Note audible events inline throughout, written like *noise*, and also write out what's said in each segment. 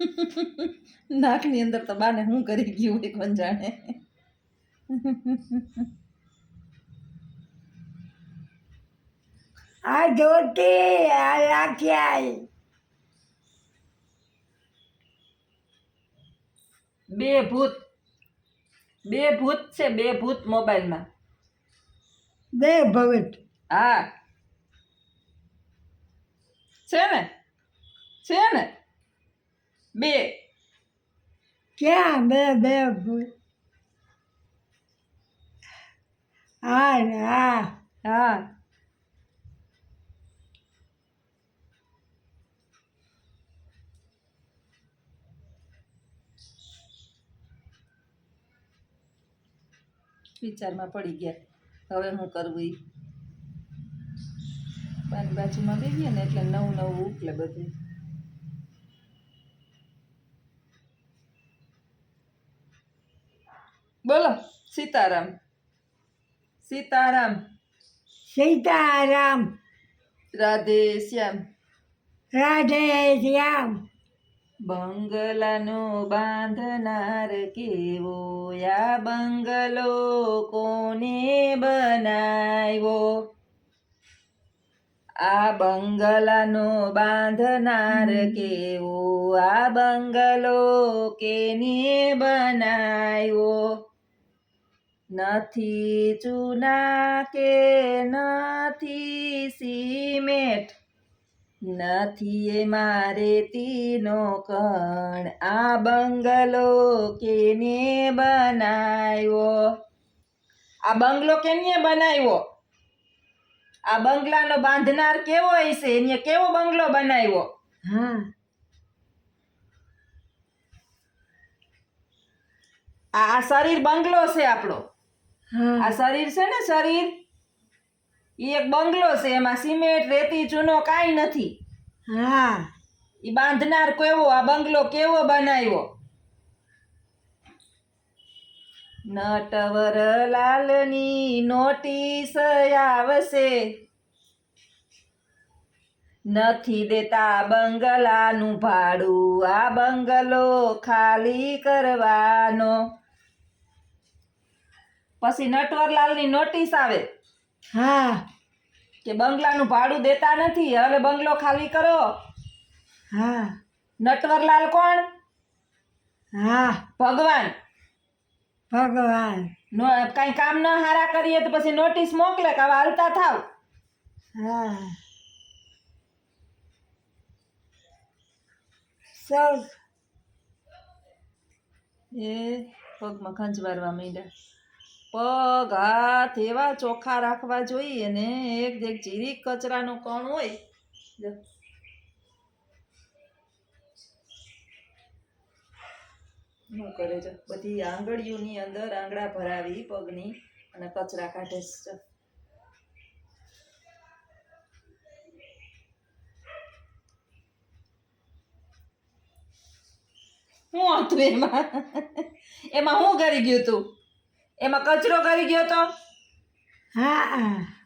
*laughs* નાકની અંદર તો બાને હું કરી ગયું એક વંજાણે જાણે? *laughs* આ જોતી આ રાખ્યા બે ભૂત. બે ભૂત છે બે ભૂત મોબાઈલમાં. બે ભવિત હા. છે ને? છે ને? બે. ક્યાં? બે બે હા હા હા વિચારમાં પડી ગયા. હવે હું કરવું પાણી બાજુમાં બેસીએ ને એટલે નવું નવું ઉકલે બધું. બોલો સીતારામ. સીતારામ. સીતારામ. રાધે શ્યામ. રાધે શ્યામ. બંગલાનો બાંધનાર કેવો? યા બંગલો કોને બનાવ્યો? આ બંગલાનો બાંધનાર કેવો? આ બંગલો કેને બનાવ્યો? નથી ચૂના કે નથી સિમેન્ટ નથી એ મારે તીનો કણ. આ બંગલો કેને બનાવ્યો? આ બંગલો કેને બનાવ્યો? આ બંગલાનો બાંધનાર કેવો હશે? એને કેવો બંગલો બનાવ્યો? હા આ શરીર બંગલો છે આપણો. આ શરીર છે ને શરીર એ એક બંગલો છે એમાં સિમેન્ટ રેતી ચૂનો કાંઈ નથી. હા. એ બાંધનાર કેવો આ બંગલો કેવો બનાવ્યો? નટવર લાલની નોટિસ આવશે. નથી દેતા બંગલાનું ભાડું આ બંગલો ખાલી કરવાનો. પછી નટવરલાલની નોટિસ આવે હા. કે બંગલાનું ભાડું દેતા નથી હવે બંગલો ખાલી કરો. હા. નટવરલાલ કોણ? હા. ભગવાન. ભગવાન. નો કાંઈ કામ ન હારા કરીએ તો પછી નોટિસ મોકલે કે હવે હાલતા થાવ. હા. સર. એ પગમાં ખંજવારવા માંડ્યા. પગ, હાથ એવા ચોખ્ખા રાખવા જોઈએ ને. એક એક જીરીક કચરાનું કણ હોય. શું કરે છે? બધી આંગળીઓની અંદર આંગળા ભરાવી પગની અને કચરા કાઢે છે. શું હતું એમાં? *laughs* એમાં શું કરી ગયું તું? એમાં કચરો કરી ગયો તો? હા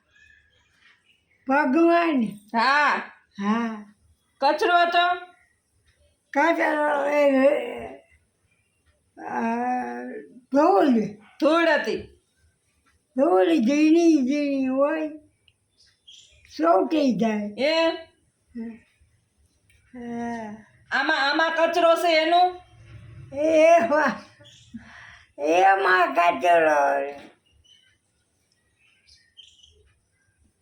ભગવાન. હા. હા. કચરો હતો? કચરો એ ધૂળ. ધૂળ હતી. ધૂળ ઝીણી ઝીણી હોય સોટી જાય. એ? હા. આમાં આમાં કચરો છે એનું? એમાં એમાં કચરો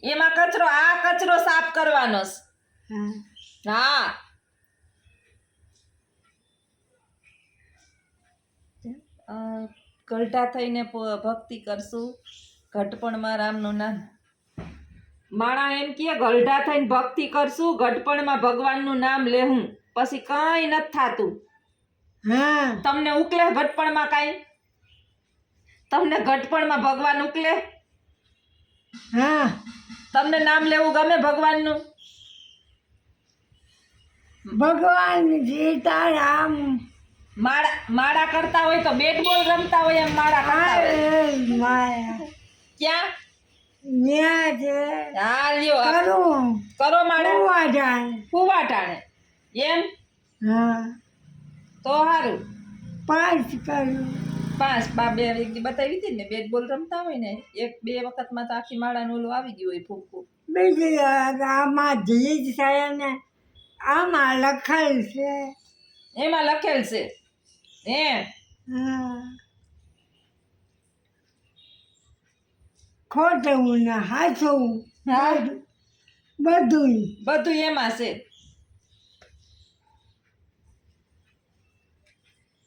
એમાં કચરો આ કચરો સાફ કરવાનો છે. હા. હા. થઈને ભક્તિ કરશું. ઘટપણમાં રામનું નામ. માણા એમ કે ઘલટા થઈને ભક્તિ કરશું ઘટપણમાં ભગવાનનું નામ લેવું પછી કાંઈ નથી થાતું. હા. તમને ઉકલે ઘટપણમાં કાંઈ? તમને ઘટપણમાં ભગવાન ઉકલે? હા. તમને નામ લેવું ગમે ભગવાનનું? ભગવાન સીતારામ માળા માળા કરતા હોય તો બેટ બોલ રમતા હોય એમ માળા કરતા હોય. ક્યાં? ન્યા છે હા લ્યો આ કરો. માળા. કુવા જાય ફુવા ટાણે એમ? હા. તો સારું પાંચ કરું. પાંચ બા બે એક બતાવી હતી ને બેટ બોલ રમતા હોય ને એક બે વખતમાં તો આખી માળાનું ઓલું આવી ગયું હોય ફૂંકું બીજી આમાં જીજ છે ને આમાં લખેલ છે. એમાં લખેલ છે. હે. ખોટવું ખોટું ને હાચવું બધું બધું એમાં છે.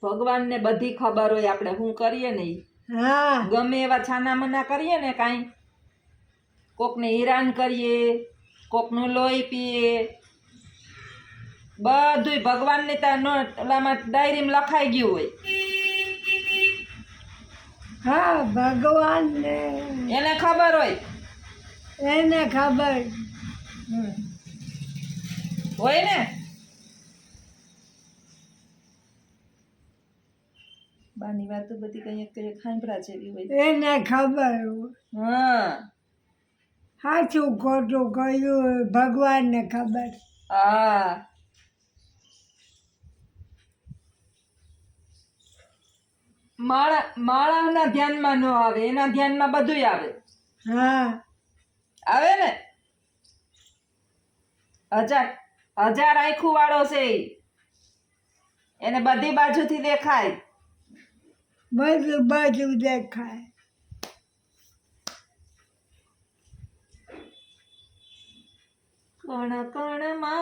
ભગવાનને બધી ખબર હોય આપણે શું કરીએ ને હા. ગમે એવા છાના મના કરીએ ને કાંઈ. કોકને હેરાન કરીએ કોકનું લોહી પીએ. બધુંય ભગવાનની ત્યાં નો ઓલામાં ડાયરીમાં લખાઈ ગયું હોય. હા ભગવાનને. એને ખબર હોય. એને ખબર. હોય ને? બાની વાતો બધી કંઈક કંઈક ખાંભળા જેવી હોય એને ખબર. હા. સાચું ખોટું કહ્યું ભગવાનને ખબર. હા. માળા માળાના ધ્યાનમાં ન આવે એના ધ્યાનમાં બધુંય આવે. હા. આવે ને? હજાર હજાર આખું વાળો છે એને બધી બાજુથી દેખાય. બધું બધું દેખાય કણ કણમાં